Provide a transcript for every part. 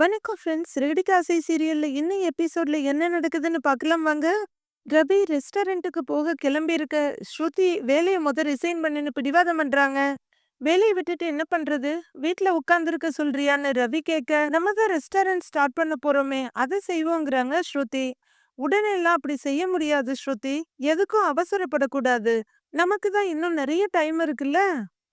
வணக்கம் ஃப்ரெண்ட்ஸ் ரெடிகாசை சீரியல்ல இன்னும் எபிசோட்ல என்ன நடக்குதுன்னு பார்க்கலாம் வாங்க. ரவி ரெஸ்டாரண்ட்டுக்கு போக கிளம்பியிருக்க. ஸ்ருதி வேலையை முத ரிசைன் பண்ணுன்னு பிடிவாதம் பண்றாங்க. வேலையை விட்டுட்டு என்ன பண்றது? வீட்ல உட்காந்துருக்க சொல்றியான்னு ரவி கேட்க நம்ம தான் ரெஸ்டாரண்ட் ஸ்டார்ட் பண்ண போறோமே அதை செய்வோங்கிறாங்க ஸ்ருதி. உடனே எல்லாம் அப்படி செய்ய முடியாது ஸ்ருதி. எதுக்கும் அவசரப்படக்கூடாது. நமக்கு தான் இன்னும் நிறைய டைம் இருக்குல்ல?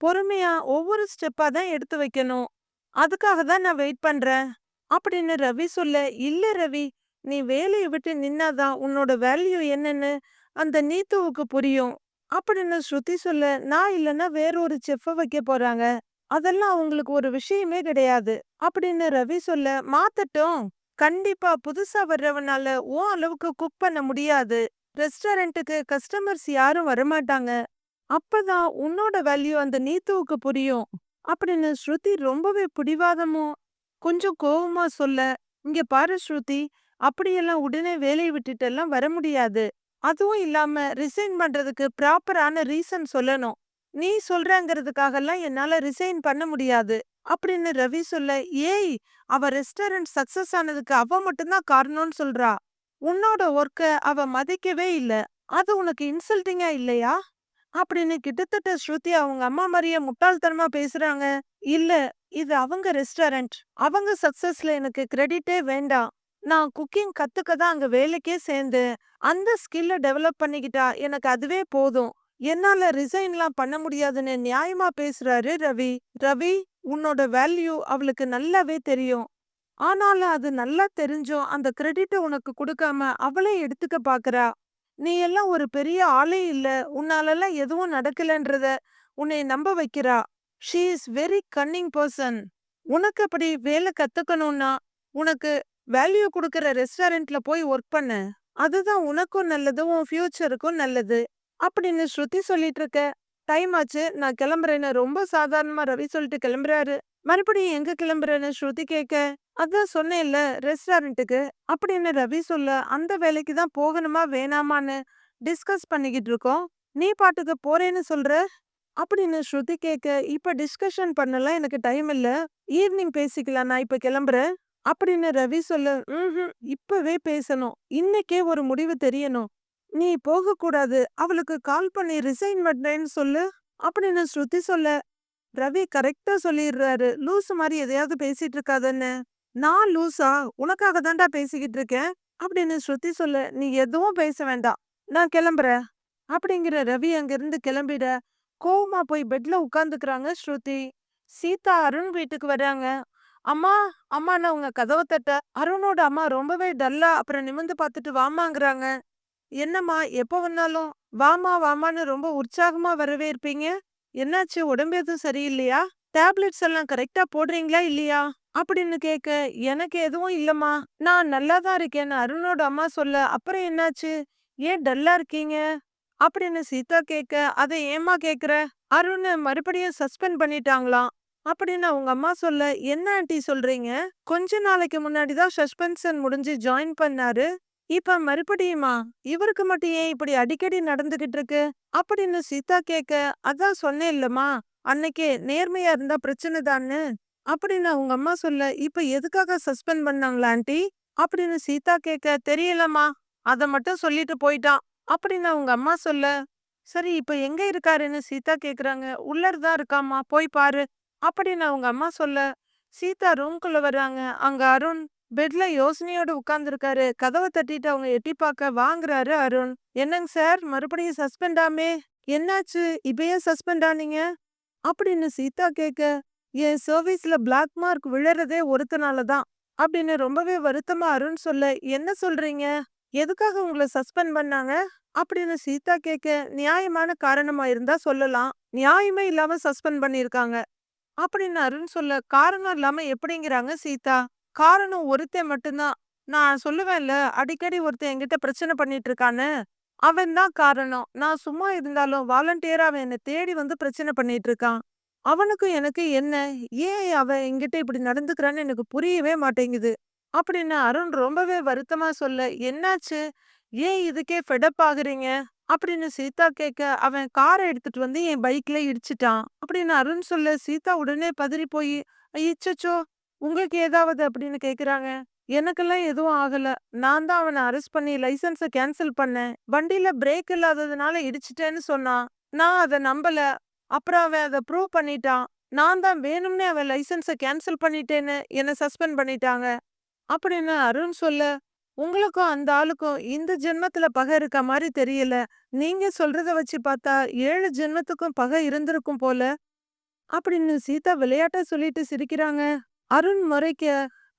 பொறுமையா ஒவ்வொரு ஸ்டெப்பா தான் எடுத்து வைக்கணும். அதுக்காக தான் நான் வெயிட் பண்றேன். அப்படின்னு ரவி சொல்ல இல்ல ரவி நீ வேலையை விட்டு நின்னாதான் உன்னோட வேல்யூ என்னன்னு அந்த நீத்துவுக்கு புரியும். அப்படின்னு ஸ்ருதி சொல்ல நான் இல்லைன்னா வேற ஒரு செஃப்ப வைக்க போறாங்க. அதெல்லாம் அவங்களுக்கு ஒரு விஷயமே கிடையாது. அப்படின்னு ரவி சொல்ல மாத்தட்டும். கண்டிப்பா புதுசா வர்றவனால ஓ அளவுக்கு குக் பண்ண முடியாது. ரெஸ்டாரண்ட்டுக்கு கஸ்டமர்ஸ் யாரும் வரமாட்டாங்க. அப்பதான் உன்னோட வேல்யூ அந்த நீத்துவுக்கு புரியும். அப்படின்னு ஸ்ருதி ரொம்பவே பிடிவாதமும் கொஞ்சம் கோவமா சொல்ல இங்க பாரு ஸ்ருதி அப்படியெல்லாம் உடனே வேலையை விட்டுட்டு எல்லாம் வர முடியாது. அதுவும் இல்லாம ரிசைன் பண்றதுக்கு ப்ராப்பரான ரீசன் சொல்லணும். நீ சொல்றங்கிறதுக்காகலாம் என்னால ரிசைன் பண்ண முடியாது. அப்படின்னு ரவி சொல்ல ஏய் அவ ரெஸ்டாரண்ட் சக்சஸ் ஆனதுக்கு அவ மட்டும்தான் காரணம்னு சொல்றா. உன்னோட ஒர்க்க அவ மதிக்கவே இல்ல. அது உனக்கு இன்சல்ட்டிங்கா இல்லையா? அப்படின்னு கிட்டத்தட்ட ஸ்ருதி அவங்க அம்மா மாதிரியே முட்டாள்தனமா பேசுறாங்க. இல்ல இது அவங்க ரெஸ்டாரண்ட். அவங்க சக்சஸ்ல எனக்கு கிரெடிட்டே வேண்டாம். நான் குக்கிங் கத்துக்க தான் அங்க வேலைக்கே சேர்ந்தேன். அந்த ஸ்கில்ல டெவலப் பண்ணிக்கிட்டா எனக்கு அதுவே போதும். என்னால ரிசைன்லாம் பண்ண முடியாதுன்னு நியாயமா பேசுறாரு ரவி. ரவி உன்னோட வேல்யூ அவளுக்கு நல்லாவே தெரியும். ஆனாலும் அது நல்லா தெரிஞ்சும் அந்த கிரெடிட்டை உனக்கு கொடுக்காம அவளே எடுத்துக்க பாக்குறா. நீ எல்லாம் ஒரு பெரிய ஆளே இல்ல. உன்னாலெல்லாம் எதுவும் நடக்கலன்றத உன்னை நம்ப வைக்கிறா. She is very cunning person உனக்கு அப்படி வேலை கத்துக்கணும்னா உனக்கு வேல்யூ கொடுக்குற ரெஸ்டாரண்ட்ல போய் ஒர்க் பண்ணு. அதுதான் உனக்கும் நல்லது உன் ஃபியூச்சருக்கும் நல்லது. அப்படின்னு ஸ்ருதி சொல்லிட்டு இருக்க. டைம் ஆச்சு. நான் கிளம்புறேன்னு ரொம்ப சாதாரணமா ரவி சொல்லிட்டு கிளம்புறாரு. மறுபடியும் எங்க கிளம்புறேன்னு ஸ்ருதி கேட்க அதான் சொன்னேன்ல ரெஸ்டாரண்ட்டுக்கு அப்படின்னு ரவி சொல்ல அந்த வேலைக்கு தான் போகணுமா வேணாமான்னு டிஸ்கஸ் பண்ணிக்கிட்டு இருக்கோம். நீ பாட்டுக்கு போறேன்னு சொல்ற? அப்படின்னு ஸ்ருதி கேட்க இப்ப டிஸ்கஷன் பண்ணலாம். எனக்கு டைம் இல்ல. ஈவினிங் பேசிக்கலாம். நான் இப்ப கிளம்புறேன். அப்படின்னு ரவி சொல்ல ம்ஹும். இப்பவே பேசணும். இன்னைக்கே ஒரு முடிவு தெரியணும். நீ போக கூடாது அவளுக்கு கால் பண்ணி ரிசைன் பண்றேன்னு சொல்லு. அப்படின்னு ஸ்ருதி சொல்ல ரவி கரெக்டா சொல்லிடுறாரு. லூசு மாதிரி எதையாவது பேசிட்டு இருக்காதன்னு. நான் லூசா? உனக்காக தான்டா பேசிக்கிட்டு இருக்கேன். அப்படின்னு ஸ்ருதி சொல்ல நீ எதுவும் பேச வேண்டாம். நான் கிளம்புறேன். அப்படிங்கிற ரவி அங்கிருந்து கிளம்பிட கோவமா போய் பெட்ல உட்காந்துக்கிறாங்க ஸ்ருதி. சீதா அருண் வீட்டுக்கு வராங்க. அம்மா அம்மான்னு அவங்க கதவை தட்ட. அருணோட அம்மா ரொம்பவே டல்லா. அப்புறம் நிமிந்து பார்த்துட்டு வாமாங்கிறாங்க என்னம்மா எப்போ வந்தாலும்? வாமா வாமான்னு ரொம்ப உற்சாகமா வரவே இருப்பீங்க. என்னாச்சு? உடம்பு எதுவும் சரியில்லையா? டேப்லெட்ஸ் எல்லாம் கரெக்டா போடுறீங்களா இல்லையா? அப்படின்னு கேட்க எனக்கு எதுவும் இல்லம்மா. நான் நல்லா தான் இருக்கேன்னு அருணோட அம்மா சொல்ல. அப்புறம் என்னாச்சு? ஏன் டல்லா இருக்கீங்க? அப்படின்னு சீதா கேட்க அதை ஏமா கேக்குற அருண் மறுபடியும் சஸ்பெண்ட் பண்ணிட்டாங்களாம் அப்படின்னு அவங்க அம்மா சொல்ல என்ன ஆண்டி சொல்றீங்க? கொஞ்ச நாளைக்கு முன்னாடி தான் சஸ்பென்ஷன் முடிஞ்சு ஜாயின் பண்ணாரு. இப்ப மறுபடியுமா? இவருக்கு மட்டும் ஏன் இப்படி அடிக்கடி நடந்துகிட்டு இருக்கு? அப்படின்னு சீதா கேட்க அதான் சொன்னேன் இல்லம்மா. அன்னைக்கே நேர்மையா இருந்தா பிரச்சனை தான்னு. அப்படின்னு அவங்க அம்மா சொல்ல இப்ப எதுக்காக சஸ்பெண்ட் பண்ணாங்களா ஆண்டி? அப்படின்னு சீதா கேட்க தெரியலம்மா. அத மட்டும் சொல்லிட்டு போயிட்டான். அப்படின்னு அவங்க அம்மா சொல்ல சரி இப்ப எங்க இருக்காருன்னு சீதா கேக்குறாங்க. உள்ளதான் இருக்காமா போய் பாரு. அப்படின்னு அவங்க அம்மா சொல்ல சீதா ரூம்குள்ள வர்றாங்க. அங்க அருண் பெட்ல யோசனையோட உட்கார்ந்துருக்காரு. கதவை தட்டிட்டு அவங்க எட்டி பார்க்க வாங்குறாரு அருண். என்னங்க சார்? மறுபடியும் சஸ்பெண்ட் ஆமே என்னாச்சு இப்பயே சஸ்பெண்ட் ஆனீங்க அப்படின்னு சீதா கேட்க என் சர்வீஸ்ல பிளாக் மார்க் விழறதே ஒருத்தனால தான். அப்படின்னு ரொம்பவே வருத்தமா அருண் சொல்ல என்ன சொல்றீங்க? எதுக்காக உங்களை சஸ்பெண்ட் பண்ணாங்க? அப்படின்னு சீதா கேட்க நியாயமான காரணமா இருந்தா சொல்லலாம். நியாயமே இல்லாம சஸ்பெண்ட் பண்ணிருக்காங்க அப்படின்னு அருண் சொல்ல காரணம் இல்லாம எப்படிங்கிறாங்க சீதா காரணம் ஒருத்தன் மட்டும்தான். நான் சொல்லுவேன்ல அடிக்கடி ஒருத்தன் என்கிட்ட பிரச்சனை பண்ணிட்டு இருக்கான்னு அவன் தான் காரணம். நான் சும்மா இருந்தாலும் வாலண்டியரா அவன் என்னை தேடி வந்து பிரச்சனை பண்ணிட்டு இருக்கான் அவனுக்கும் எனக்கு என்ன? ஏன் அவன் என்கிட்ட இப்படி நடந்துக்கிறான்னு எனக்கு புரியவே மாட்டேங்குது. அப்படின்னு அருண் ரொம்பவே வருத்தமா சொல்ல என்னாச்சு? ஏன் இதுக்கே ஃபெடப் ஆகுறீங்க அப்படின்னு சீதா கேட்க அவன் காரை எடுத்துட்டு வந்து என் பைக்ல இடிச்சிட்டான் அப்படின்னு அருண் சொல்ல சீதா உடனே பதறி போய் ஐயச்சோ உங்களுக்கு ஏதாவது அப்படின்னு கேக்குறாங்க. எனக்கெல்லாம் எதுவும் ஆகல. நான் தான் அவன அரெஸ்ட் பண்ணி லைசென்ஸ கேன்சல் பண்ணேன். வண்டியில பிரேக் இல்லாததுனால இடிச்சுட்டேன்னு சொன்னான். நான் அத நம்பல. அப்புறம் அவன் அத ப்ரூவ் பண்ணிட்டான். நான் தான் வேணும்னே அவன் லைசென்ஸ கேன்சல் பண்ணிட்டேன்னு என்ன சஸ்பெண்ட் பண்ணிட்டாங்க. அப்படின்னு அருண் சொல்ல, உங்களுக்கும் அந்த ஆளுக்கும் இந்த ஜென்மத்துல பகை இருக்க மாதிரி தெரியல. நீங்க சொல்றத வச்சு பார்த்தா ஏழு ஜென்மத்துக்கும் பகை இருந்திருக்கும் போல. அப்படின்னு சீதா விளையாட்டா சொல்லிட்டு சிரிக்கிறாங்க. அருண் முறைக்க,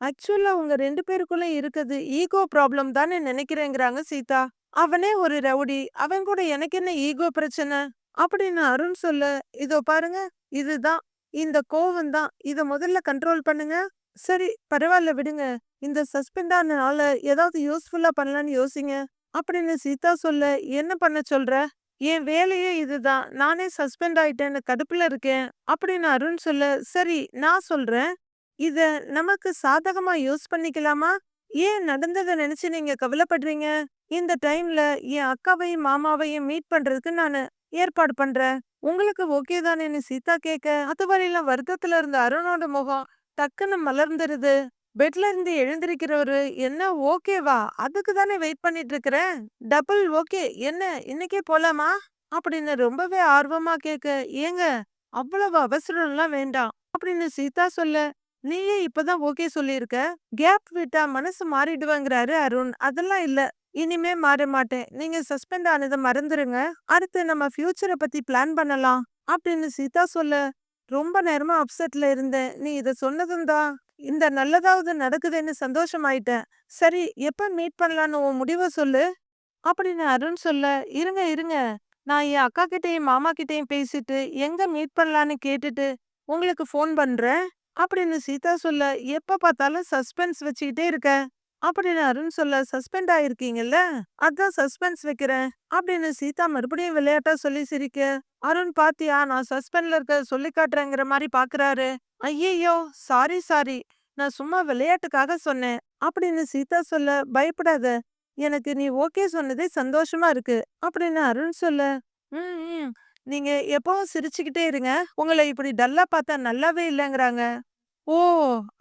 ஆக்சுவலா உங்க ரெண்டு பேருக்குள்ள இருக்குது ஈகோ ப்ராப்ளம் தானே நினைக்கிறேங்கிறாங்க சீதா. அவனே ஒரு ரவுடி. அவன் கூட எனக்கு என்ன ஈகோ பிரச்சனை? அப்படின்னு அருண் சொல்ல, இதோ பாருங்க. இதுதான். இந்த கோவம் தான். இத முதல்ல கண்ட்ரோல் பண்ணுங்க. சரி பரவாயில்ல விடுங்க. இந்த சஸ்பெண்ட் ஆன ஏதாவது யூஸ்ஃபுல்லா பண்ணலான்னு யோசிங்க. அப்படின்னு சீதா சொல்ல, என்ன பண்ண சொல்ற? என் வேலையே இதுதான். நானே சஸ்பெண்ட் ஆயிட்டேன்னு கடுப்புல இருக்கேன். அப்படின்னு அருண் சொல்ல, சரி நான் சொல்றேன். இத நமக்கு சாதகமா யூஸ் பண்ணிக்கலாமா? ஏன் நடந்தத நினைச்சு நீங்க கவலைப்படுறீங்க? இந்த டைம்ல என் அக்காவையும் மாமாவையும் மீட் பண்றதுக்கு நானு ஏற்பாடு பண்றேன். உங்களுக்கு ஓகே தானேன்னு சீதா கேட்க, அதுவரையிலும் வருத்தத்துல இருந்த அருணோட முகம் டக்குன்னு மலர்ந்துருது. பெட்ல இருந்து எழுந்திருக்கிறவரு, என்ன ஓகேவா? அதுக்கு தானே வெயிட் பண்ணிட்டு இருக்கிறேன். Double okay. என்ன இன்னைக்கே போலாமா? அப்படின்னு ரொம்பவே ஆர்வமா கேட்க, ஏங்க அவ்வளவு அவசரம்லாம் வேண்டாம். அப்படின்னு சீதா சொல்ல, நீயே இப்பதான் ஓகே சொல்லியிருக்க. கேப் விட்டா மனசு மாறிடுவேங்கிறாரு அருண். அதெல்லாம் இல்ல. இனிமே மாற மாட்டேன். நீங்க சஸ்பெண்ட் ஆனதை மறந்துருங்க. அடுத்து நம்ம ஃபியூச்சரை பத்தி பிளான் பண்ணலாம். அப்படின்னு சீதா சொல்ல, ரொம்ப நேரமா அப்செட்ல இருந்தேன். நீ இத சொன்னதும் தான் இந்த நல்லதாவது நடக்குதுன்னு சந்தோஷமாயிட்டேன். சரி எப்ப மீட் பண்ணலான்னு உன் முடிவ சொல்லு. அப்படின்னு அருண் சொல்ல, இருங்க இருங்க. நான் என் அக்கா கிட்டயும் மாமா கிட்டேயும் பேசிட்டு எங்க மீட் பண்ணலான்னு கேட்டுட்டு உங்களுக்கு ஃபோன் பண்றேன். அப்படின்னு சீதா சொல்ல, எப்ப பார்த்தாலும் சஸ்பென்ஸ் வச்சுக்கிட்டே இருக்க. அப்படின்னு அருண் சொல்ல, சஸ்பெண்ட் ஆயிருக்கீங்கல்ல? அதான் சஸ்பென்ஸ் வைக்கிறேன். அப்படின்னு சீதா மறுபடியும் விளையாட்டா சொல்லி சிரிக்க, அருண் பாத்தியா நான் சஸ்பெண்ட்ல இருக்க சொல்லி காட்டுறேங்கிற மாதிரி பாக்குறாரு. ஐயையோ சாரி சாரி. நான் சும்மா விளையாட்டுக்காக சொன்னேன். அப்படின்னு சீதா சொல்ல, பயப்படாத. எனக்கு நீ ஓகே சொன்னதே சந்தோஷமா இருக்கு. அப்படின்னு அருண் சொல்ல, ம் நீங்க எப்பவும் சிரிச்சுக்கிட்டே இருங்க. உங்கள இப்படி டல்லா பார்த்தா நல்லாவே இல்லைங்கிறாங்க ஓ!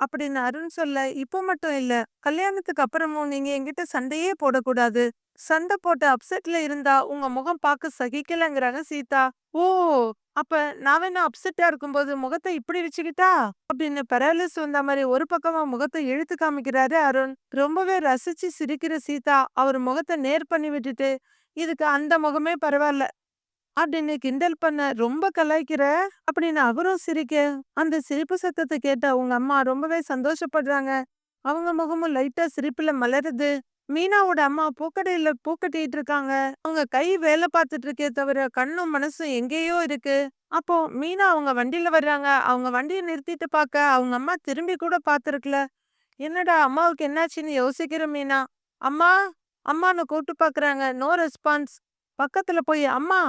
அப்படின்னு அருண் சொல்ல, இப்போ மட்டும் இல்ல. கல்யாணத்துக்கு அப்புறமும் நீங்க என்கிட்ட சண்டையே போடக்கூடாது. சண்டை போட்டு அப்செட்ல இருந்தா உங்க முகம் பார்க்க சகிக்கலங்கிறாங்க சீதா. ஓ! அப்ப நான் வேணா அப்செட்டா இருக்கும்போது முகத்தை இப்படி வச்சுக்கிட்டா? அப்படின்னு பெராலிஸ் வந்த மாதிரி ஒரு பக்கமா முகத்தை இழுத்து காமிக்கிறாரு அருண். ரொம்பவே ரசிச்சு சிரிக்கிற சீதா அவர் முகத்தை நேர் பண்ணி விட்டுட்டு, இதுக்கு அந்த முகமே பரவாயில்ல. அப்படின்னு கிண்டல் பண்ண ரொம்ப கலாய்க்கிற அப்படின்னு அவரும் சிரிக்க அந்த சிரிப்பு சத்தத்தை கேட்ட உங்க அம்மா ரொம்பவே சந்தோஷப்படுறாங்க அவங்க முகமும் லைட்டா சிரிப்புல மலருது மீனாவோட அம்மா பூக்கடையில பூக்கட்டிட்டு இருக்காங்க. அவங்க கை வேலை பார்த்துட்டு இருக்கே தவிர கண்ணும் மனசும் எங்கேயோ இருக்கு. அப்போ மீனா அவங்க வண்டியில வர்றாங்க. அவங்க வண்டியை நிறுத்திட்டு பார்க்க அவங்க அம்மா திரும்பி கூட பார்த்துருக்கல. என்னடா அம்மாவுக்கு என்னாச்சுன்னு யோசிக்கிற மீனா. அம்மா அம்மான்னு கூப்பிட்டு பாக்குறாங்க. நோ ரெஸ்பான்ஸ் பக்கத்துல போய் அம்மா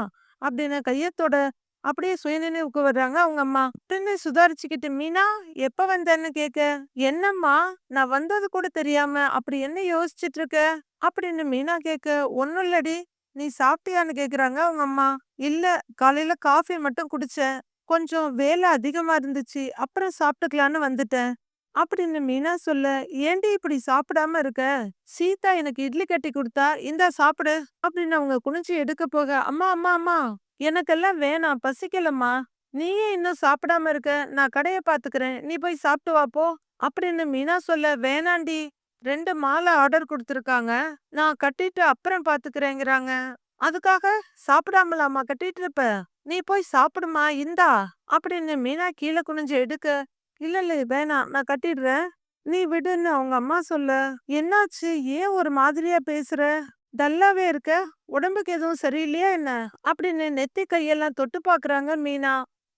அப்படின்னு கையத்தோட அப்படியே சுயநினைவுக்கு வர்றாங்க. அவங்க அம்மா உடனே சுதாரிச்சுக்கிட்டு மீனா எப்ப வந்தேன்னு கேக்க என்னம்மா? நான் வந்தது கூட தெரியாம அப்படி என்ன யோசிச்சுட்டு இருக்க அப்படின்னு மீனா கேக்க ஒன்னும் இல்லடி. நீ சாப்பிட்டியான்னு கேக்குறாங்க அவங்க அம்மா. இல்ல காலையில காஃபி மட்டும் குடிச்சேன். கொஞ்சம் வேலை அதிகமா இருந்துச்சு. அப்புறம் சாப்பிட்டுக்கலான்னு வந்துட்டேன். அப்படின்னு மீனா சொல்ல ஏண்டி இப்படி சாப்பிடாம இருக்க? சீதா எனக்கு இட்லி கட்டி கொடுத்தா இந்தா சாப்பிடு. அப்படின்னு அவங்க குனிஞ்சு எடுக்க போக அம்மா அம்மா அம்மா. எனக்கெல்லாம் வேணாம் பசிக்கலம்மா. நீயே இன்னும் சாப்பிடாம இருக்க. நான் கடையை பாத்துக்கிறேன். நீ போய் சாப்பிட்டு வா போ. அப்படின்னு மீனா சொல்ல வேணாண்டி. ரெண்டு மாலை ஆர்டர் கொடுத்துருக்காங்க. நான் கட்டிட்டு அப்புறம் பாத்துக்கிறேங்கிறாங்க. அதுக்காக சாப்பிடாமலாமா கட்டிட்டு இருப்ப. நீ போய் சாப்பிடுமா இந்தா. அப்படின்னு மீனா கீழே குனிஞ்சு எடுக்க இல்ல இல்ல வேணாம். நான் கட்டிடுறேன். நீ விடுன்னு அவங்க அம்மா சொல்ல என்னாச்சு? ஏன் ஒரு மாதிரியா பேசுற? டல்லாவே இருக்க உடம்புக்கு எதுவும் சரியில்லையா என்ன? அப்படின்னு நெத்தி கையெல்லாம் தொட்டு பாக்குறாங்க மீனா.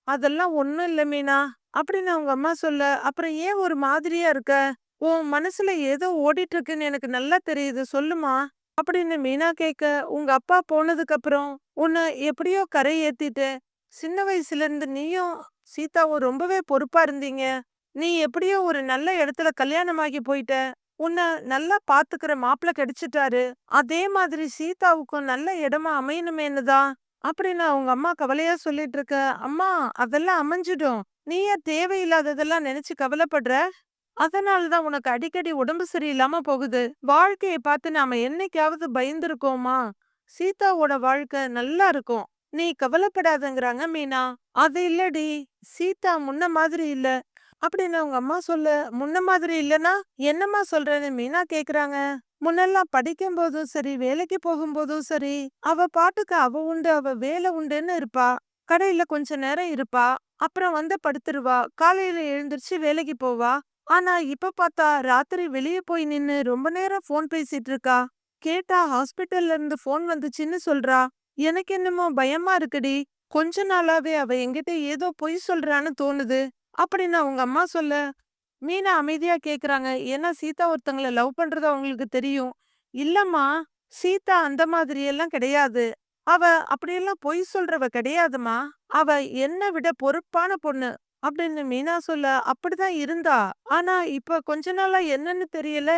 அதெல்லாம் ஒன்றும் இல்ல மீனா. அப்படின்னு அவங்க அம்மா சொல்ல அப்புறம் ஏன் ஒரு மாதிரியா இருக்க? உன் மனசுல ஏதோ ஓடிட்டு இருக்குன்னு எனக்கு நல்லா தெரியுது. சொல்லுமா? அப்படின்னு மீனா கேட்க உங்க அப்பா போனதுக்கு அப்புறம் உன்னை எப்படியோ கரை ஏத்திட்டு சின்ன வயசுல இருந்து நீயும் சீதாவும் ரொம்பவே பொறுப்பா இருந்தீங்க. நீ எப்படியோ ஒரு நல்ல இடத்துல கல்யாணமாகி போயிட்ட. உன்னை நல்லா பாத்துக்கிற மாப்பிள்ள கிடைச்சிட்டாரு. அதே மாதிரி சீதாவுக்கும் நல்ல இடமா அமையணுமேனு தான் அப்படின்னு அவங்க அம்மா கவலையா சொல்லிட்டு இருக்க அம்மா அதெல்லாம் அமைஞ்சிடும். நீ ஏன் தேவையில்லாததெல்லாம் நினைச்சு கவலைப்படுற. அதனால தான் உனக்கு அடிக்கடி உடம்பு சரியில்லாம போகுது. வாழ்க்கைய பார்த்து நாம என்னைக்காவது பயந்துருக்கோமா? சீதாவோட வாழ்க்கை நல்லா இருக்கும். நீ கவலைப்படாதங்கிறாங்க மீனா. அது இல்லடி. சீதா முன்ன மாதிரி இல்ல. அப்படின்னு அவங்க அம்மா சொல்ல. முன்ன மாதிரி இல்லனா என்னம்மா சொல்றேன்னு மீனா கேக்குறாங்க. முன்னெல்லாம் படிக்கும் போதும் சரி வேலைக்கு போகும்போதும் சரி அவ பாட்டுக்கு அவ உண்டு அவ வேலை உண்டுன்னு இருப்பா. கடையில கொஞ்ச நேரம் இருப்பா. அப்புறம் வந்து படுத்துருவா. காலையில எழுந்திருச்சு வேலைக்கு போவா. ஆனா இப்ப பார்த்தா ராத்திரி வெளிய போய் நின்னு ரொம்ப நேரம் ஃபோன் பேசிட்டு இருக்கா. கேட்டா ஹாஸ்பிட்டல்ல இருந்து ஃபோன் வந்துச்சுன்னு சொல்றா. எனக்கு என்னமோ பயமா இருக்குடி. கொஞ்ச நாளாவே அவ என்கிட்ட ஏதோ பொய் சொல்றான்னு தோணுது. அப்படின்னு அவங்க அம்மா சொல்ல மீனா அமைதியா கேக்குறாங்க. ஏன்னா சீதா ஒருத்தங்களை லவ் பண்றது அவங்களுக்கு தெரியும். இல்லம்மா சீதா அந்த மாதிரி எல்லாம் கிடையாது. அவ அப்படியெல்லாம் பொய் சொல்றவ கிடையாதுமா அவ என்ன விட பொறுப்பான பொண்ணு. அப்படின்னு மீனா சொல்ல அப்படிதான் இருந்தா. ஆனா இப்ப கொஞ்ச நாளா என்னன்னு தெரியல.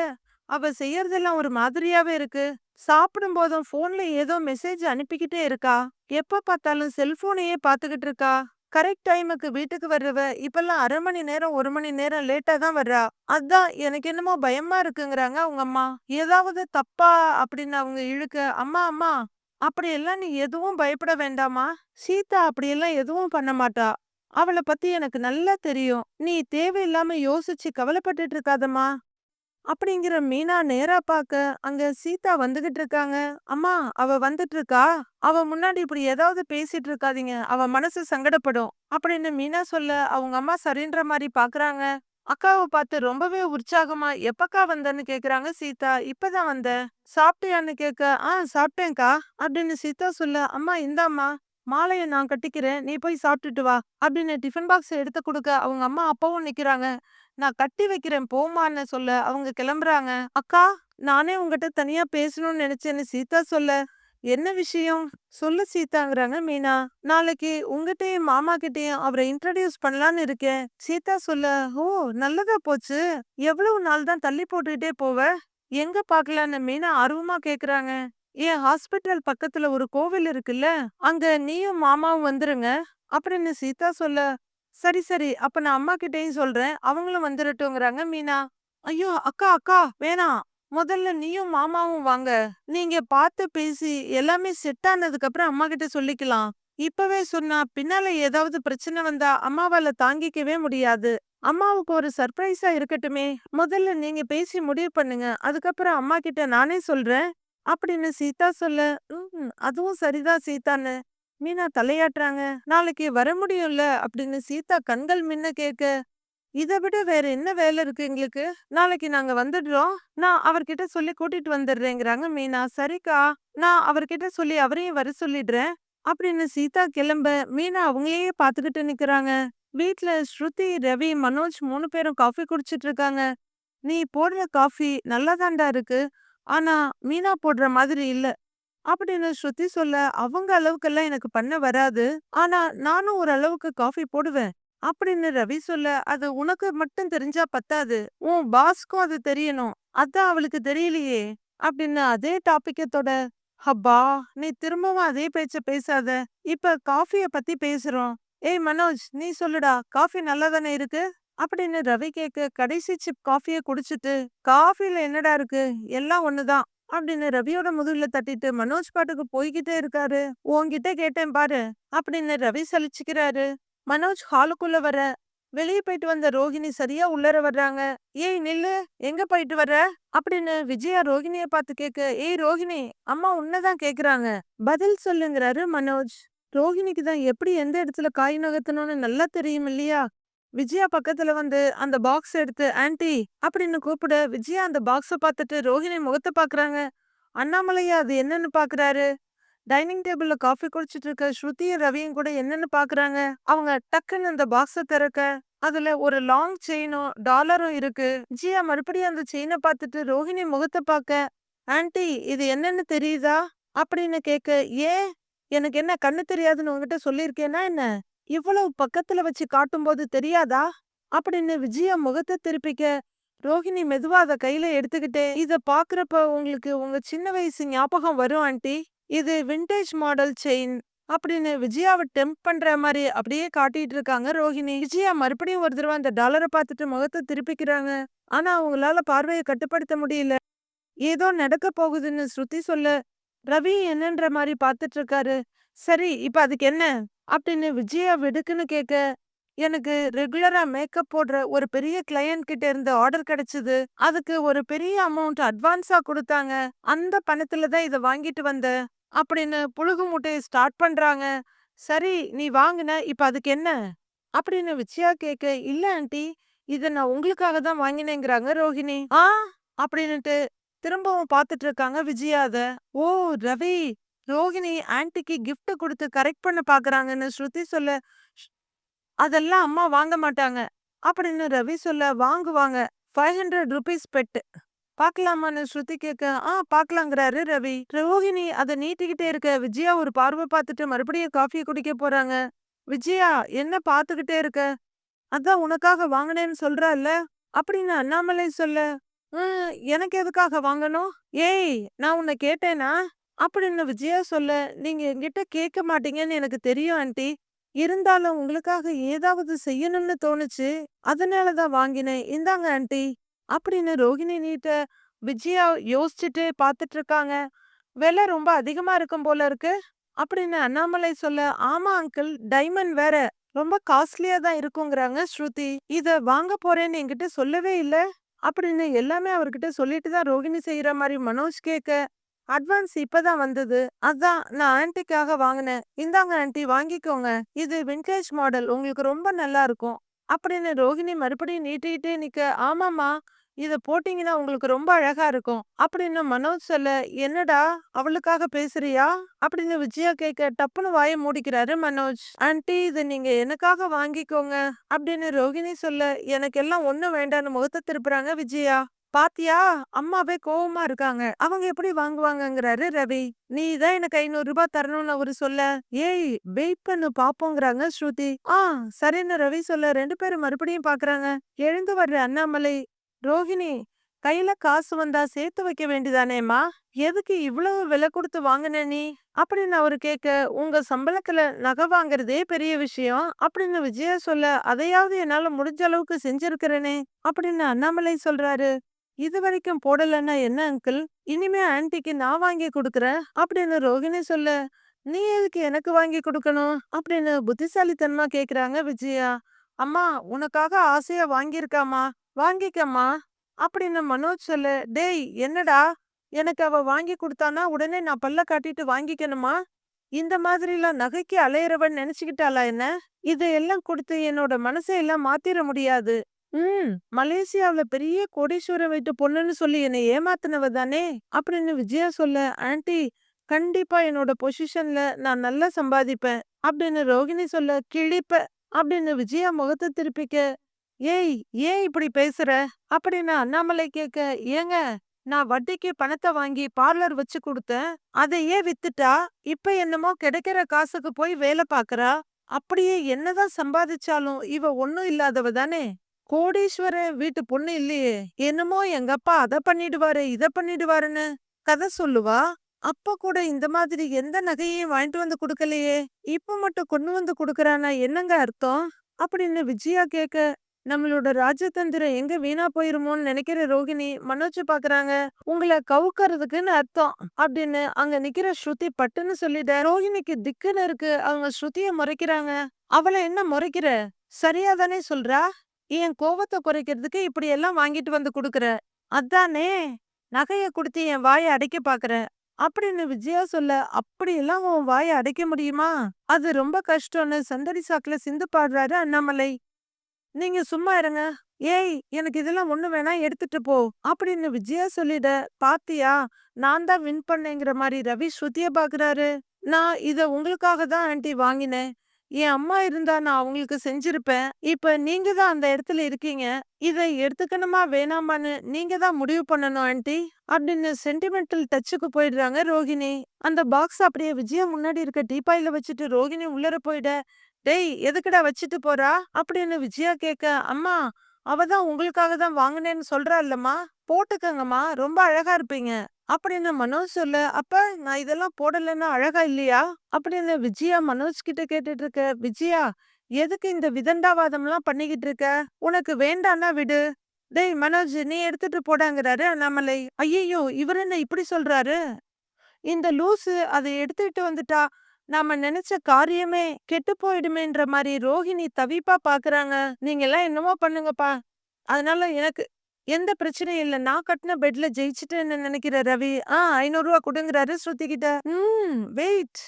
அவ செய்யறதெல்லாம் ஒரு மாதிரியாவே இருக்கு. சாப்பிடும் போதும் போன்ல ஏதோ மெசேஜ் அனுப்பிக்கிட்டே இருக்கா. எப்ப பார்த்தாலும் செல்போனையே பாத்துக்கிட்டு இருக்கா. கரெக்ட் டைமுக்கு வீட்டுக்கு வர்றவ இப்பெல்லாம் அரை மணி நேரம் ஒரு மணி நேரம் லேட்டா தான் வர்றா. அதான் எனக்கு என்னமோ பயமா இருக்குங்கிறாங்க அவங்க அம்மா. ஏதாவது தப்பா அப்படின்னு அவங்க இழுக்க அம்மா அம்மா அப்படியெல்லாம் நீ எதுவும் பயப்பட வேண்டாமா சீதா அப்படியெல்லாம் எதுவும் பண்ண மாட்டா. அவளை பத்தி எனக்கு நல்லா தெரியும். நீ தேவையில்லாம யோசிச்சு கவலைப்பட்டுட்டு இருக்காதம்மா. அப்படிங்கிற மீனா நேரா பாக்க அங்க சீதா வந்துகிட்டு இருக்காங்க. அம்மா அவ வந்துட்டு இருக்கா? அவ முன்னாடி இப்படி ஏதாவது பேசிட்டு இருக்காதீங்க. அவ மனசு சங்கடப்படும். அப்படின்னு மீனா சொல்ல அவங்க அம்மா சரின்ற மாதிரி பாக்குறாங்க. அக்காவை பார்த்து ரொம்பவே உற்சாகமா எப்பக்கா வந்தன்னு கேக்குறாங்க சீதா. இப்பதான் வந்த. சாப்பிட்டியான்னு கேட்க ஆ சாப்பிட்டேன்க்கா. அப்படின்னு சீதா சொல்ல அம்மா இந்தாம்மா. மாலையை நான் கட்டிக்கிறேன். நீ போய் சாப்பிட்டுட்டு வா. அப்படின்னு டிஃபன் பாக்ஸ் எடுத்து கொடுக்க அவங்க அம்மா அப்பாவும் நிக்கிறாங்க. நான் கட்டி வைக்கிறேன் போமான்னு சொல்ல அவங்க கிளம்புறாங்க. அக்கா நானே உங்ககிட்ட தனியா பேசணும்னு நினைச்சேன்னு சீதா சொல்ல என்ன விஷயம்? சொல்லு சீதாங்கிறாங்க மீனா. நாளைக்கு உங்ககிட்டயும் மாமா கிட்டயும் அவரை இன்ட்ரடியூஸ் பண்ணலான்னு இருக்கேன். சீதா சொல்ல ஓ நல்லதா போச்சு. எவ்வளவு நாள் தான் தள்ளி போட்டுக்கிட்டே போவ? எங்க பாக்கலான்னு மீனா ஆர்வமா கேக்குறாங்க. ஏன் ஹாஸ்பிட்டல் பக்கத்துல ஒரு கோவில் இருக்குல்ல அங்க நீயும் மாமாவும் வந்துருங்க. அப்படின்னு சீதா சொல்ல சரி சரி. அப்ப நான் அம்மா கிட்டயும் சொல்றேன். அவங்களும் வந்துடட்டுங்கிறாங்க மீனா. ஐயோ அக்கா அக்கா வேணாம் முதல்ல நீயும் மாமாவும் வாங்க. நீங்க பார்த்து பேசி எல்லாமே செட் ஆனதுக்கு அப்புறம் அம்மா கிட்ட சொல்லிக்கலாம். இப்பவே சொன்னா பின்னால ஏதாவது பிரச்சனை வந்தா அம்மாவால தாங்கிக்கவே முடியாது. அம்மாவுக்கு ஒரு சர்ப்ரைஸா இருக்கட்டுமே. முதல்ல நீங்க பேசி முடிவு பண்ணுங்க. அதுக்கப்புறம் அம்மா கிட்ட நானே சொல்றேன். அப்படின்னு சீதா சொல்ல. அதுவும் சரிதான் சீதான்னு. மீனா தலையாட்டுறாங்க. நாளைக்கு வர முடியும்ல? அப்படின்னு சீதா கண்கள் மின்ன கேட்க இதை விட வேற என்ன வேலை இருக்கு எங்களுக்கு? நாளைக்கு நாங்க வந்துடுறோம். நான் அவர்கிட்ட சொல்லி கூட்டிட்டு வந்துடுறேங்கிறாங்க மீனா. சரிக்கா நான் அவர்கிட்ட சொல்லி அவரையும் வர சொல்லிடுறேன். அப்படின்னு சீதா கிளம்ப மீனா அவங்களையே பாத்துக்கிட்டு நிக்கிறாங்க. வீட்ல ஸ்ருதி ரவி மனோஜ் மூணு பேரும் காஃபி குடிச்சிட்டு இருக்காங்க. நீ போடுற காஃபி நல்லாதான்டா இருக்கு. ஆனா மீனா போடுற மாதிரி இல்ல. அப்படின்னு ஸ்ருதி சொல்ல அவங்க அளவுக்கெல்லாம் எனக்கு பண்ண வராது. ஆனா நானும் ஒரு அளவுக்கு காஃபி போடுவேன். அப்படின்னு ரவி சொல்ல அது உனக்கு மட்டும் தெரிஞ்சா பத்தாது. உன் பாஸ்க்கும் அது தெரியணும். அதான் அவளுக்கு தெரியலையே. அப்படின்னு அதே டாபிக்கத்தோட ஹப்பா நீ திரும்பவும் அதே பேச்ச பேசாத. இப்ப காஃபிய பத்தி பேசுறோம். ஏய் மனோஜ் நீ சொல்லுடா காஃபி நல்லா தானே இருக்கு? அப்படின்னு ரவி கேக்க கடைசி சிப் காஃபிய குடிச்சிட்டு காஃபில என்னடா இருக்கு? எல்லாம் ஒண்ணுதான். அப்படின்னு ரவியோட முதுகுல தட்டிட்டு மனோஜ் பாட்டுக்கு போய்கிட்டே இருக்காரு. உன்கிட்ட கேட்டேன் பாரு அப்படின்னு ரவி சலிச்சுக்கிறாரு. மனோஜ் ஹாலுக்குள்ள வர வெளியே போயிட்டு வந்த ரோகிணி சரியா உள்ளர வர்றாங்க. ஏய் நில்லு எங்க போயிட்டு வர்ற? அப்படின்னு விஜயா ரோகிணிய பார்த்து கேக்க ஏய் ரோகிணி அம்மா உன்னதான் கேக்குறாங்க. பதில் சொல்லுங்கிறாரு மனோஜ். ரோகிணிக்கு தான் எப்படி எந்த இடத்துல காய் நகர்த்தணும்னு நல்லா தெரியும் இல்லையா? விஜயா பக்கத்துல வந்து அந்த பாக்ஸ் எடுத்து ஆன்டி அப்படின்னு கூப்பிட விஜயா அந்த பாக்ஸ பார்த்துட்டு ரோஹிணி முகத்தை பாக்குறாங்க. அண்ணாமலையா அது என்னன்னு பாக்குறாரு. டைனிங் டேபிள்ல காஃபி குடிச்சிட்டு இருக்க ஸ்ருதியும் ரவியும் கூட என்னன்னு பாக்குறாங்க. அவங்க டக்குன்னு அந்த பாக்ஸ திறக்க அதுல ஒரு லாங் செயினும் டாலரும் இருக்கு. விஜயா மறுபடியும் அந்த செயினை பார்த்துட்டு ரோஹிணி முகத்தை பார்க்க ஆன்டி இது என்னன்னு தெரியுதா? அப்படின்னு கேட்க ஏன்? எனக்கு என்ன கண்ணு தெரியாதுன்னு உங்ககிட்ட சொல்லியிருக்கேன்னா என்ன? இவ்வளவு பக்கத்துல வச்சு காட்டும்போது தெரியாதா? அப்படின்னு விஜயா முகத்தை திருப்பிக்க ரோஹிணி மெதுவா அத கையில எடுத்துக்கிட்டே இத பாக்குறப்ப உங்களுக்கு உங்க சின்ன வயசு ஞாபகம் வரும் ஆண்டி. இது விண்டேஜ் மாடல் செயின் அப்படின்னு விஜயாவை டெம்ப் பண்ற மாதிரி அப்படியே காட்டிட்டு இருக்காங்க ரோஹிணி. விஜயா மறுபடியும் ஒரு தடவை அந்த டாலரை பார்த்துட்டு முகத்தை திருப்பிக்கிறாங்க. ஆனா அவங்களால பார்வையை கட்டுப்படுத்த முடியல. ஏதோ நடக்க போகுதுன்னு ஸ்ருதி சொல்ல ரவி என்னன்ற மாதிரி பார்த்துட்டு இருக்காரு. சரி இப்ப அதுக்கு என்ன? அப்படின்னு விஜயா வெடுக்குன்னு கேட்க எனக்கு ரெகுலரா மேக்கப் போடுற ஒரு பெரிய கிளையண்ட் கிட்ட இருந்து ஆர்டர் கிடைச்சது. அதுக்கு ஒரு பெரிய அமௌண்ட் அட்வான்ஸா கொடுத்தாங்க. அந்த பணத்துல தான் இதை வாங்கிட்டு வந்தேன் அப்படின்னு புழுகு மூட்டையை ஸ்டார்ட் பண்றாங்க. சரி நீ வாங்குன இப்ப அதுக்கு என்ன? அப்படின்னு விஜயா கேட்க இல்ல ஆண்டி இத நான் உங்களுக்காக தான் வாங்கினேங்கிறாங்க ரோஹிணி. ஆ? அப்படின்னுட்டு திரும்பவும் பார்த்துட்டு இருக்காங்க விஜயா அத. ஓ ரவி ரோஹிணி ஆன்ட்டிக்கு gift கொடுத்து கரெக்ட் பண்ண பாக்குறாங்கன்னு ஸ்ருதி சொல்ல அதெல்லாம் அம்மா வாங்க மாட்டாங்க. அப்படின்னு ரவி சொல்ல வாங்குவாங்க. ஃபைவ் ஹண்ட்ரட் ருபீஸ் பெட்டு பார்க்கலாமான்னு ஸ்ருதி கேட்க ஆ பார்க்கலாங்கிறாரு ரவி. ரோஹிணி அதை நீட்டிக்கிட்டே இருக்க. விஜயா ஒரு பார்வை பார்த்துட்டு மறுபடியும் காஃபியை குடிக்க போறாங்க. விஜயா என்ன பார்த்துக்கிட்டே இருக்க? அதான் உனக்காக வாங்கினேன்னு சொல்றல்ல? அப்படின்னு அண்ணாமலை சொல்ல "ம், எனக்கு எதுக்காக வாங்கணும்? ஏய் நான் உன்னை கேட்டேனா? அப்படின்னு விஜயா சொல்ல நீங்க என்கிட்ட கேட்க மாட்டீங்கன்னு எனக்கு தெரியும் ஆண்டி. இருந்தாலும் உங்களுக்காக ஏதாவது செய்யணும்னு தோணுச்சு அதனால தான் வாங்கினேன். இந்தாங்க ஆண்டி அப்படின்னு ரோகிணி நீட்ட விஜயா யோசிச்சுட்டு பார்த்துட்டு இருக்காங்க. விலை ரொம்ப அதிகமா இருக்கும் போல இருக்கு அப்படின்னு அண்ணாமலை சொல்ல ஆமா அங்கிள் டைமண்ட் வேற ரொம்ப காஸ்ட்லியா தான் இருக்குங்கிறாங்க ஸ்ருதி. இத வாங்க போறேன்னு என்கிட்ட சொல்லவே இல்ல அப்படின்னு எல்லாமே அவர்கிட்ட சொல்லிட்டு தான் ரோகிணி செய்யற மாதிரி மனோஜ் கேட்க அட்வான்ஸ் இப்பதான் வந்தது. அதான் நான் ஆன்ட்டிக்காக வாங்கினேன். இந்தாங்க ஆன்டி வாங்கிக்கோங்க. இது வின்டேஜ் மாடல். உங்களுக்கு ரொம்ப நல்லா இருக்கும். அப்படின்னு ரோகிணி மறுபடியும் நீட்டிக்கிட்டே நிக்க ஆமாமா இதை போட்டீங்கன்னா உங்களுக்கு ரொம்ப அழகா இருக்கும். அப்படின்னு மனோஜ் சொல்ல என்னடா அவளுக்காக பேசுறியா? அப்படின்னு விஜயா கேட்க டப்புன்னு வாயை மூடிக்கிறாரு மனோஜ். ஆன்டி இது நீங்க எனக்காக வாங்கிக்கோங்க. அப்படின்னு ரோகிணி சொல்ல எனக்கு எல்லாம் ஒன்றும் வேண்டாம்னு முகத்தை திருப்புறாங்க விஜயா. பாத்தியா? அம்மாவே கோவமா இருக்காங்க. அவங்க எப்படி வாங்குவாங்கங்கிறாரு ரவி. நீ தான் எனக்கு ஐநூறு ரூபாய் தரணும்னு அவரு சொல்ல. ஏய் வெயிட் பண்ணு பாப்போங்கிறாங்க ஸ்ருதி. ஆ சரின்னு ரவி சொல்ல ரெண்டு பேரும் மறுபடியும் பாக்குறாங்க. எழுந்து வர்ற அண்ணாமலை ரோஹிணி கையில காசு வந்தா சேர்த்து வைக்க வேண்டியதானேம்மா? எதுக்கு இவ்வளவு விலை கொடுத்து வாங்கின நீ? அப்படின்னு அவரு கேட்க உங்க சம்பளத்துல நகை வாங்குறதே பெரிய விஷயம். அப்படின்னு விஜயா சொல்ல அதையாவது என்னால முடிஞ்ச அளவுக்கு செஞ்சிருக்கிறேனே. அப்படின்னு அண்ணாமலை சொல்றாரு. இது வரைக்கும் போடலன்னா என்ன அங்கிள் இனிமே ஆன்ட்டிக்கு நான் வாங்கி கொடுக்குறேன். அப்படின்னு ரோகிணி சொல்ல. நீ எதுக்கு எனக்கு வாங்கி கொடுக்கணும்? அப்படின்னு புத்திசாலித்தனமா கேக்குறாங்க விஜயா. அம்மா உனக்காக ஆசையா வாங்கியிருக்காமா வாங்கிக்கம்மா. அப்படின்னு மனோஜ் சொல்ல. டேய் என்னடா? எனக்கு அவ வாங்கி கொடுத்தானா உடனே நான் பல்ல காட்டிட்டு வாங்கிக்கணுமா? இந்த மாதிரிலாம் நகைக்கு அலையிறவன் நினைச்சுக்கிட்டாளா என்ன? இதையெல்லாம் கொடுத்து என்னோட மனசையெல்லாம் மாத்திர முடியாது. ம் மலேசியாவுல பெரிய கோடீஸ்வரன் வீட்டு பொண்ணுன்னு சொல்லி என்னை ஏமாத்தினவ தானே? அப்படின்னு விஜயா சொல்ல ஆன்ட்டி கண்டிப்பா என்னோட பொசிஷன்ல நான் நல்லா சம்பாதிப்பேன் அப்படின்னு ரோகிணி சொல்ல கிழிப்ப அப்படின்னு விஜயா முகத்தை திருப்பிக்க ஏய் ஏன் இப்படி பேசுற? அப்படின்னு அண்ணாமலை கேட்க ஏங்க நான் வட்டிக்கு பணத்தை வாங்கி பார்லர் வச்சு கொடுத்தேன் அதை ஏன் வித்துட்டா? இப்ப என்னமோ கிடைக்கிற காசுக்கு போய் வேலை பாக்குறா அப்படியே என்னதான் சம்பாதிச்சாலும் இவ ஒன்னும் இல்லாதவ தானே? கோடீஸ்வரன் வீட்டு பொண்ணு இல்லையே என்னமோ எங்க அப்பா அத பண்ணிடுவாரு இத பண்ணிடுவாருன்னு கதை சொல்லுவா? அப்ப கூட இந்த மாதிரி எந்த நகையையும் வாங்கிட்டு வந்து கொடுக்கலையே இப்ப மட்டும் கொண்டு வந்து கொடுக்கறானா என்னங்க அர்த்தம்? அப்படின்னு விஜயா கேட்க நம்மளோட ராஜதந்திரம் எங்க வீணா போயிருமோன்னு நினைக்கிற ரோகிணி மனோஜ் பாக்குறாங்க உங்களை கவுக்கறதுக்குன்னு அர்த்தம் அப்படின்னு அங்க நிக்கிற ஸ்ருதி பட்டுன்னு சொல்லிட்ட. ரோகிணிக்கு திக்குன்னு இருக்கு அவங்க ஸ்ருதிய முறைக்கிறாங்க. அவளை என்ன முறைக்கிற? சரியா தானே சொல்றா? என் கோவத்தை குறைக்கிறதுக்கு இப்படி எல்லாம் வாங்கிட்டு வந்து கொடுக்குற? அதானே? நகையை கொடுத்து என் வாயை அடைக்க பாக்குற? அப்படின்னு விஜயா சொல்ல அப்படியெல்லாம் உன் வாயை அடைக்க முடியுமா? அது ரொம்ப கஷ்டம்னு சந்தடி சாக்குல சிந்து பாடுறாரு அண்ணாமலை. நீங்க சும்மா இருங்க. ஏய் எனக்கு இதெல்லாம் ஒண்ணு வேணா எடுத்துட்டு போ. அப்படின்னு விஜயா சொல்லிட பாத்தியா நான் தான் வின் பண்ணேங்கிற மாதிரி ரவி ஸ்ருதிய பாக்குறாரு. நான் இத உங்களுக்காக தான் ஆண்டி வாங்கினேன். என் அம்மா இருந்தா நான் அவங்களுக்கு செஞ்சிருப்பேன். இப்ப நீங்க தான் அந்த இடத்துல இருக்கீங்க. இதை எடுத்துக்கணுமா வேணாமான்னு நீங்க தான் முடிவு பண்ணணும் ஆண்டி. அப்படின்னு சென்டிமெண்டல் டச்சுக்கு போயிடுறாங்க ரோகிணி. அந்த பாக்ஸ் அப்படியே விஜயா முன்னாடி இருக்க டீபாயில வச்சுட்டு ரோகிணி உள்ளர போயிட. டேய் எதுக்குடா வச்சுட்டு போறா? அப்படின்னு விஜயா கேட்க அம்மா அவ தான் உங்களுக்காக தான் வாங்கினேன்னு சொல்றா இல்லம்மா. போட்டுக்கங்கம்மா ரொம்ப அழகா இருப்பீங்க. அப்படின்னு மனோஜ் சொல்ல அப்ப நான் இதெல்லாம் போடலைன்னா அழகா இல்லையா? அப்படின்னு விஜயா மனோஜ் கிட்ட கேட்டுட்டு இருக்க விஜயா எதுக்கு இந்த விதண்டாவாதம்லாம் பண்ணிக்கிட்டு இருக்க? உனக்கு வேண்டான்னா விடு. டேய் மனோஜ் நீ எடுத்துட்டு போடாங்கிறாரு அண்ணாமலை. ஐயோ இவர் என்ன இப்படி சொல்றாரு? இந்த லூசு அதை எடுத்துட்டு வந்துட்டா நாம நினைச்ச காரியமே கெட்டு போயிடுமேன்ற மாதிரி ரோஹிணி தவிப்பா பாக்குறாங்க. நீங்க எல்லாம் என்னமோ பண்ணுங்கப்பா. அதனால எனக்கு எந்த பிரச்சனையும் இல்ல. நான் கட்டின பெட்ல ஜெயிச்சுட்டேன்னு நினைக்கிற ரவி? ஆ ஐநூறு ரூபா கொடுங்கிறாரு ஸ்ருதி கிட்ட. ம் வெயிட்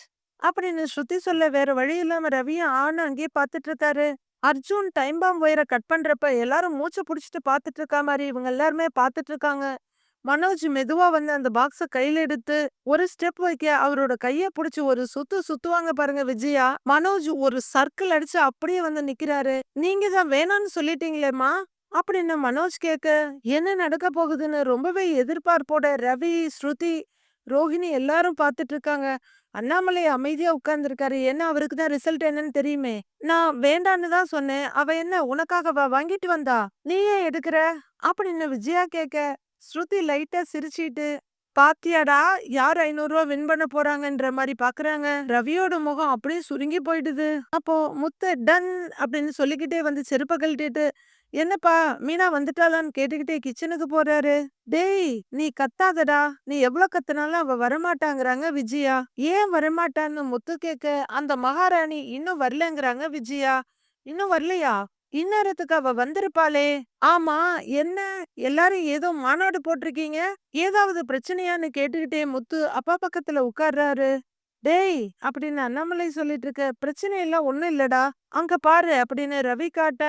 அப்படின்னு ஸ்ருதி சொல்ல வேற வழி இல்லாம ரவியும் ஆன அங்கேயே பாத்துட்டு இருக்காரு. அர்ஜுன் டைம் பாம் ஒயரை கட் பண்றப்ப எல்லாரும் மூச்சை புடிச்சிட்டு பாத்துட்டு இருக்கா மாதிரி இவங்க எல்லாருமே பாத்துட்டு இருக்காங்க. மனோஜ் மெதுவா வந்து அந்த பாக்ஸ கையில எடுத்து ஒரு ஸ்டெப் வைக்க அவரோட கைய புடிச்சு ஒரு சுத்து சுத்துவாங்க பாருங்க விஜயா. மனோஜ் ஒரு சர்க்கிள் அடிச்சு அப்படியே வந்து நிக்கிறாரு. நீங்க தான் வேணான்னு சொல்லிட்டீங்களேம்மா. அப்படின்னு மனோஜ் கேட்க என்ன நடக்க போகுதுன்னு ரொம்பவே எதிர்பார்ப்போட ரவி ஸ்ருதி ரோஹிணி எல்லாரும் பார்த்துட்டு இருக்காங்க. அண்ணாமலை அமைதியா உட்கார்ந்துருக்காரு. என்ன அவருக்கு தான் ரிசல்ட் என்னன்னு தெரியுமே. நான் வேண்டான்னு தான் சொன்னேன். அவ என்ன உனக்காகவா வாங்கிட்டு வந்தா? நீ ஏன் எடுக்கிற? அப்படின்னு விஜயா கேட்க ஸ்ருதி லைட்டா சிரிச்சிட்டு பாத்தியாடா யார் ஐநூறு ரூபா வின் பண்ண போறாங்கன்ற மாதிரி பாக்குறாங்க. ரவியோட முகம் அப்படியே சுருங்கி போயிடுது. அப்போ முத்த டன் அப்படின்னு சொல்லிக்கிட்டே வந்து செருப்ப கழட்டிட்டு என்னப்பா மீனா வந்துட்டாளான்னு கேட்டுக்கிட்டே கிச்சனுக்கு போறாரு. டேய் நீ கத்தாதடா. நீ எவ்வளவு கத்துனாலும் அவ வரமாட்டாங்கறாங்க விஜயா. ஏன் வரமாட்டான்னு முத்து கேட்க அந்த மகாராணி இன்னும் வரலங்கிறாங்க விஜயா. இன்னும் வரலையா? இந்நேரத்துக்கு அவ வந்திருப்பாளே. ஆமா என்ன? எல்லாரும் ஏதோ மாநாடு போட்டிருக்கீங்க? ஏதாவது பிரச்சனையான்னு கேட்டுக்கிட்டே முத்து அப்பா பக்கத்துல உட்கார்றாரு. டேய் அப்படின்னு அண்ணாமலை சொல்லிட்டு இருக்க பிரச்சனை எல்லாம் ஒண்ணும் இல்லடா. அங்க பாரு அப்படின்னு ரவி காட்ட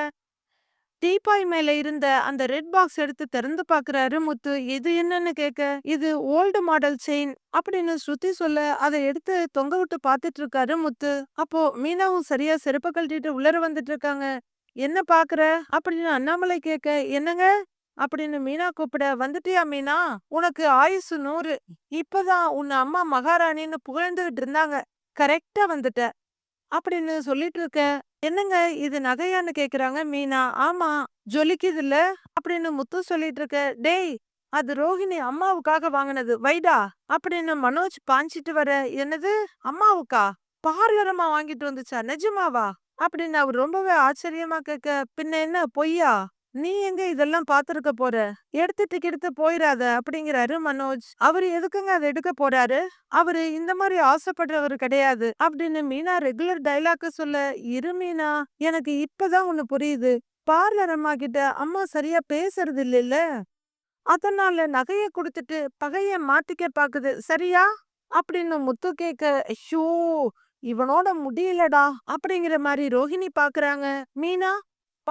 டீப்பாய் மேல இருந்த அந்த ரெட் பாக்ஸ் எடுத்து திறந்து பாக்குறாரு முத்து. இது என்னன்னு கேட்க இது ஓல்டு மாடல் செயின். அப்படின்னு ஸ்ருதி சொல்ல அதை எடுத்து தொங்க விட்டு பாத்துட்டு இருக்காரு முத்து. அப்போ மீனாவும் சரியா செருப்ப கழட்டிட்டு உள்ளர வந்துட்டு இருக்காங்க. என்ன பாக்குற? அப்படின்னு அண்ணாமலை கேட்க என்னங்க? அப்படின்னு மீனா கூப்பிட வந்துட்டியா மீனா? உனக்கு ஆயுசு நூறு. இப்பதான் உன் அம்மா மகாராணின்னு புகழ்ந்துகிட்டு இருந்தாங்க. கரெக்டா வந்துட்ட. அப்படின்னு சொல்லிட்டு இருக்க என்னங்க இது நகையான்னு கேக்குறாங்க மீனா. ஆமா ஜொலிக்குது இல்ல அப்படின்னு முத்து சொல்லிட்டு இருக்க டேய் அது ரோஹிணி அம்மாவுக்காக வாங்கினது. வைடா அப்படின்னு மனோஜ் பாஞ்சிட்டு வர என்னது? அம்மாவுக்கா? பார்லரமா வாங்கிட்டு வந்துச்சா? நிஜமாவா? அப்படின்னு அவர் ரொம்பவே ஆச்சரியமா கேட்க பின்ன என்ன பொய்யா? நீ எங்க இதெல்லாம் பாத்துருக்க போற? எடுத்துட்டு கிடுத்து போயிடாத அப்படிங்கிறாரு மனோஜ். அவரு எதுக்குங்க அதை எடுக்க போறாரு? அவரு இந்த மாதிரி ஆசைப்படுறவர் கிடையாது அப்படின்னு மீனா ரெகுலர் டைலாக் சொல்ல இரு மீனா எனக்கு இப்பதான் ஒண்ணு புரியுது. பார்லர் அம்மா கிட்ட அம்மா சரியா பேசுறது இல்ல அதனால நகைய கொடுத்துட்டு பகைய மாத்திக்க பாக்குது சரியா? அப்படின்னு முத்து கேட்க ஐயோ இவனோட முடியலடா அப்படிங்கிற மாதிரி ரோஹிணி பாக்குறாங்க. மீனா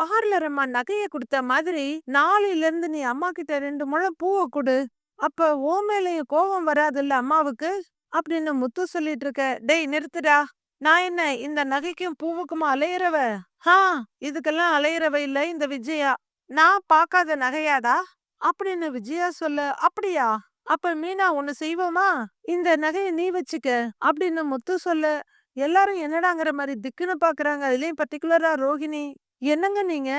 பார்லர் அம்மா நகைய கொடுத்த மாதிரி நாளையில இருந்து நீ அம்மா கிட்ட ரெண்டு முழம் பூவை கொடு. அப்ப ஓ மேலையும் கோபம் வராதுல்ல அம்மாவுக்கு? அப்படின்னு முத்து சொல்லிட்டு இருக்க டேய் நிறுத்துடா. நான் என்ன இந்த நகைக்கும் பூவுக்குமா அலையிறவ? ஹா இதுக்கெல்லாம் அலையிறவ இல்ல இந்த விஜயா. நான் பார்க்காத நகையாடா? அப்படின்னு விஜயா சொல்ல அப்படியா? அப்ப மீனா ஒன்னு செய்வோமா? இந்த நகைய நீ வச்சுக்க. அப்படின்னு முத்து சொல்ல எல்லாரும் என்னடாங்கிற மாதிரி திக்குன்னு பாக்குறாங்க. அதுலயும் பர்டிகுலரா ரோஹிணி என்னங்க நீங்க?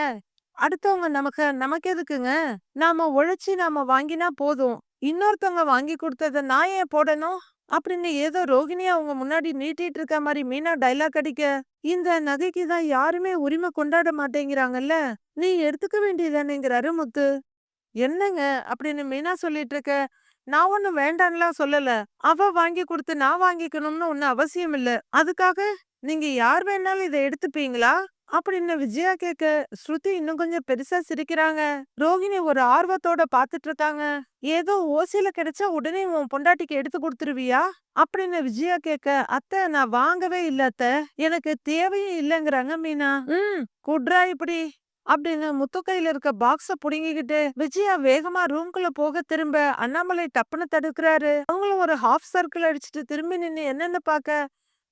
அடுத்தவங்க நமக்கு நமக்கு எதுக்குங்க? நாம உழைச்சி நாம வாங்கினா போதும். இன்னொருத்தவங்க வாங்கி கொடுத்தத நான் ஏன் போடணும்? அப்படின்னு ஏதோ ரோகிணியா அவங்க முன்னாடி நீட்டிட்டு இருக்க மாதிரி மீனா டைலாக் அடிக்க இந்த நகைக்கு தான் யாருமே உரிமை கொண்டாட மாட்டேங்கிறாங்கல்ல? நீ எடுத்துக்க வேண்டியதானேங்கிறாரு முத்து. என்னங்க அப்படின்னு மீனா சொல்லிட்டு இருக்க நான் ஒன்னும் வேண்டான்லாம் சொல்லல. அவ வாங்கி கொடுத்து நான் வாங்கிக்கணும்னு ஒன்னும் அவசியம் இல்ல. அதுக்காக நீங்க யார் வேணாலும் இதை எடுத்துப்பீங்களா? அப்படின்னு விஜயா கேட்க ஸ்ருதி இன்னும் கொஞ்சம் பெருசா சிரிக்கிறாங்க. ரோஹிணி ஒரு ஆர்வத்தோட பாத்துட்டு இருக்காங்க ஏதோ ஓசியில கிடைச்சா உடனே உன் பொண்டாட்டிக்கு எடுத்து கொடுத்துருவியா? அப்படின்னு விஜயா கேட்க அத்தை நான் வாங்கவே இல்ல அத்தை. எனக்கு தேவையும் இல்லைங்கிறாங்க மீனா. ம் குட்ரா இப்படி அப்படின்னு முத்துக்கையில இருக்க பாக்ஸ புடுங்கிக்கிட்டு விஜயா வேகமா ரூம்குள்ள போக திரும்ப அண்ணாமலை டப்புன்னு தடுக்கிறாரு. அவங்களும் ஒரு ஹாஃப் சர்க்கிள் அடிச்சுட்டு திரும்பி நின்னு என்னன்னு பாக்க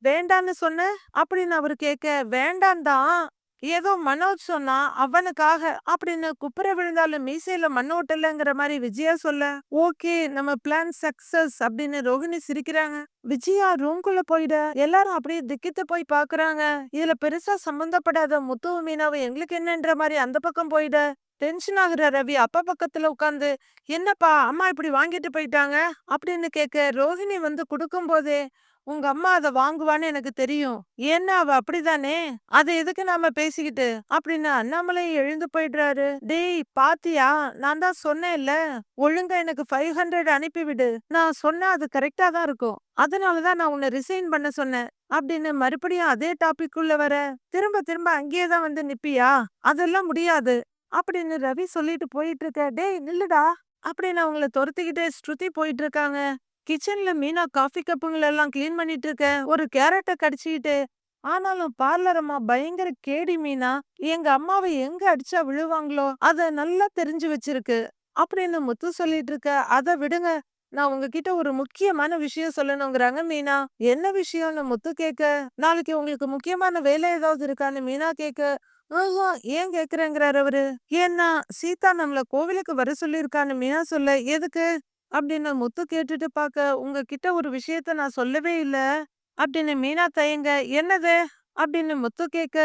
வேண்டான்னு சொன்ன? அப்படின்னு அவர் கேட்க வேண்டான் தான். ஏதோ மனோஜ் சொன்னா அவனுக்காக அப்படின்னு குப்புற விழுந்தாலும் மீசையில மண் ஓட்டலங்கிற மாதிரி விஜயா சொல்ல ஓகே நம்ம பிளான் சக்சஸ் அப்படின்னு ரோஹிணி சிரிக்கிறாங்க. விஜயா ரூம்குள்ள போயிட. எல்லாரும் அப்படியே திக்கித்து போய் பாக்குறாங்க. இதுல பெருசா சம்பந்தப்படாத முத்து மீனாவை எங்களுக்கு என்னன்ற மாதிரி அந்த பக்கம் போயிட. டென்ஷன் ஆகுற ரவி அப்பா பக்கத்துல உட்காந்து என்னப்பா அம்மா இப்படி வாங்கிட்டு போயிட்டாங்க? அப்படின்னு கேட்க ரோஹிணி வந்து கொடுக்கும் போதே உங்க அம்மா அதை வாங்குவான்னு எனக்கு தெரியும். ஏன்னா அவ அப்படிதானே? அத எதுக்கு நாம பேசிக்கிட்டு? அப்படின்னு அண்ணாமலை எழுந்து போயிடுறாரு. டேய் பாத்தியா? நான் தான் சொன்னேன்ல. ஒழுங்கா எனக்கு ஃபைவ் ஹண்ட்ரட் அனுப்பிவிடு நான் சொன்னா அது கரெக்டா தான் இருக்கும். அதனாலதான் நான் உன்னை ரிசைன் பண்ண சொன்னேன். அப்படின்னு மறுபடியும் அதே டாபிக் உள்ள வர திரும்ப திரும்ப அங்கேயே தான் வந்து நிப்பியா? அதெல்லாம் முடியாது. அப்படின்னு ரவி சொல்லிட்டு போயிட்டு இருக்க டேய் நில்லுடா. அப்படின்னு அவங்கள துரத்திக்கிட்டே ஸ்ருதி போயிட்டு இருக்காங்க. கிச்சன்ல மீனா காஃபி கப்புங்களை எல்லாம் கிளீன் பண்ணிட்டு இருக்க. ஒரு கேரட்டை கடிச்சிக்கிட்டு. ஆனாலும் பார்லரம்மா பயங்கர கேடி மீனா. எங்க அம்மாவை எங்க அடிச்சா விழுவாங்களோ அத நல்லா தெரிஞ்சு வச்சிருக்கு. அப்படின்னு முத்து சொல்லிட்டு இருக்க. அத விடுங்க. நான் உங்ககிட்ட ஒரு முக்கியமான விஷயம் சொல்லணுங்கிறாங்க மீனா. என்ன விஷயம்னு முத்து கேட்க நாளைக்கு உங்களுக்கு முக்கியமான வேலை ஏதாவது இருக்கான்னு மீனா கேட்க ஏன் கேக்குறேங்கிறாரு அவரு? ஏன்னா சீதா நம்மள கோவிலுக்கு வர சொல்லியிருக்கான்னு மீனா சொல்ல. எதுக்கு? அப்படின்னு முத்து கேட்டுட்டு பார்க்க உங்ககிட்ட ஒரு விஷயத்த நான் சொல்லவே இல்ல. அப்படின்னு மீனா தயங்க என்னது? அப்படின்னு முத்து கேட்க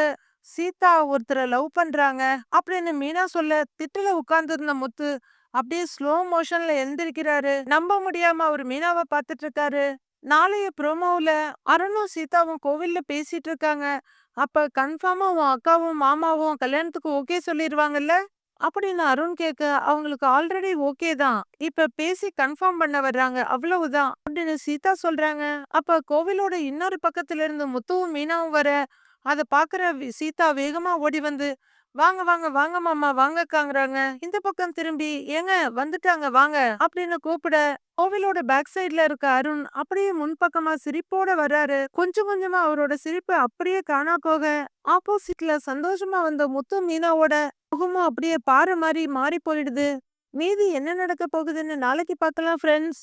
சீதா ஒருத்தரை லவ் பண்றாங்க. அப்படின்னு மீனா சொல்ல திட்டுல உட்கார்ந்துருந்த முத்து அப்படியே ஸ்லோ மோஷன்ல எழுந்திருக்கிறாரு. நம்ப முடியாம அவர் மீனாவை பார்த்துட்டு இருக்காரு நாளைய ப்ரோமோவில் அருணும் சீதாவும் கோவில்ல பேசிட்டு இருக்காங்க அப்போ கன்ஃபார்மாக உன் அக்காவும் மாமாவும் கல்யாணத்துக்கு ஓகே சொல்லிடுவாங்கல்ல அப்படின்னு அருண் கேட்க அவங்களுக்கு ஆல்ரெடி ஓகே தான். இப்ப பேசி கன்ஃபார்ம் பண்ண வர்றாங்க. அவ்வளவுதான். அப்படின்னு சீதா சொல்றாங்க. அப்ப கோவிலோட இன்னொரு பக்கத்துல இருந்து முத்துவும் மீனாவும் வர அதை பாக்குற சீதா வேகமா ஓடி வந்து வாங்க வாங்க வாங்க மாமா வாங்கக்காங்கிறாங்க. இந்த பக்கம் திரும்பி ஏங்க வந்துட்டாங்க வாங்க. அப்படின்னு கூப்பிட கோவிலோட பேக் சைட்ல இருக்க அருண் அப்படியே முன்பக்கமா சிரிப்போட வர்றாரு. கொஞ்சம் கொஞ்சமா அவரோட சிரிப்பு அப்படியே காணா போக ஆப்போசிட்ல சந்தோஷமா வந்த முத்து மீனாவோட முகமும் அப்படியே பாறை மாதிரி மாறி போயிடுது. மீதி என்ன நடக்க போகுதுன்னு நாளைக்கு பார்க்கலாம் ஃப்ரெண்ட்ஸ்